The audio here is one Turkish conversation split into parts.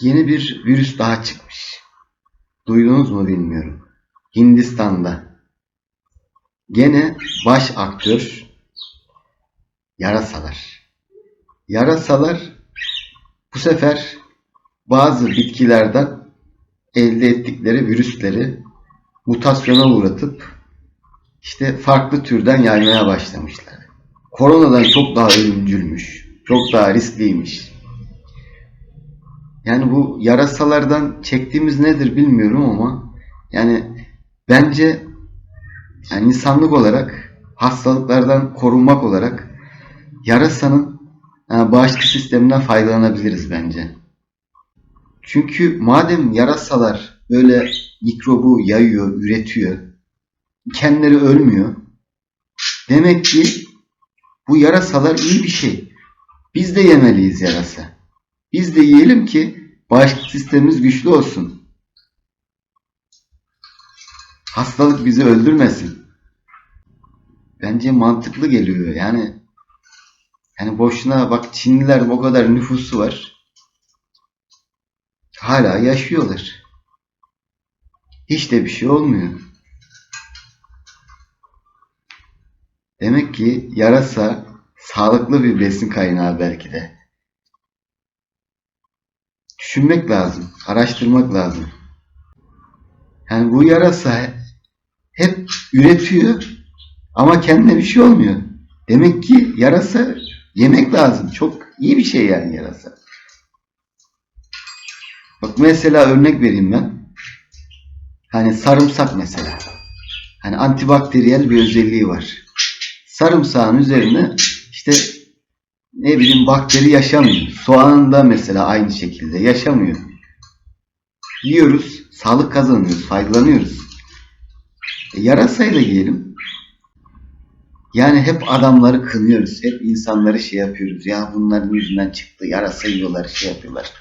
Yeni bir virüs daha çıkmış. Duydunuz mu bilmiyorum. Hindistan'da. Gene baş aktör yarasalar. Yarasalar bu sefer bazı bitkilerden elde ettikleri virüsleri mutasyona uğratıp işte farklı türden yaymaya başlamışlar. Koronadan çok daha ölümcülmüş. Çok daha riskliymiş. Yani bu yarasalardan çektiğimiz nedir bilmiyorum ama yani bence yani insanlık olarak hastalıklardan korunmak olarak yarasanın e, bağışıklık sisteminden faydalanabiliriz bence. Çünkü madem yarasalar böyle mikrobu yayıyor, üretiyor, kendileri ölmüyor. Demek ki bu yarasalar iyi bir şey. Biz de yemeliyiz yarasa. Yiyelim ki bağışıklık sistemimiz güçlü olsun. Hastalık bizi öldürmesin. Bence mantıklı geliyor. Yani yani boşuna bak Çinliler o kadar nüfusu var. Hala yaşıyorlar. Hiç de bir şey olmuyor. Demek ki yarasa sağlıklı bir besin kaynağı belki de. Düşünmek lazım, araştırmak lazım. Yani bu yarasa hep üretiyor ama kendine bir şey olmuyor. Demek ki yarasa yemek lazım. Çok iyi bir şey yani yarasa. Bak mesela örnek vereyim ben. Hani sarımsak mesela. Hani antibakteriyel bir özelliği var. Sarımsağın üzerine işte ne bileyim bakteri yaşamıyor. Soğanın da mesela aynı şekilde yaşamıyor. Yiyoruz, sağlık kazanıyoruz, faydalanıyoruz. E, yarasayı yiyelim. Yani hep adamları kınıyoruz. Hep insanları şey yapıyoruz. Ya bunların yüzünden çıktı. Yarasa yiyorlar, şey yapıyorlar.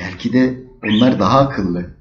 Belki de onlar daha akıllı.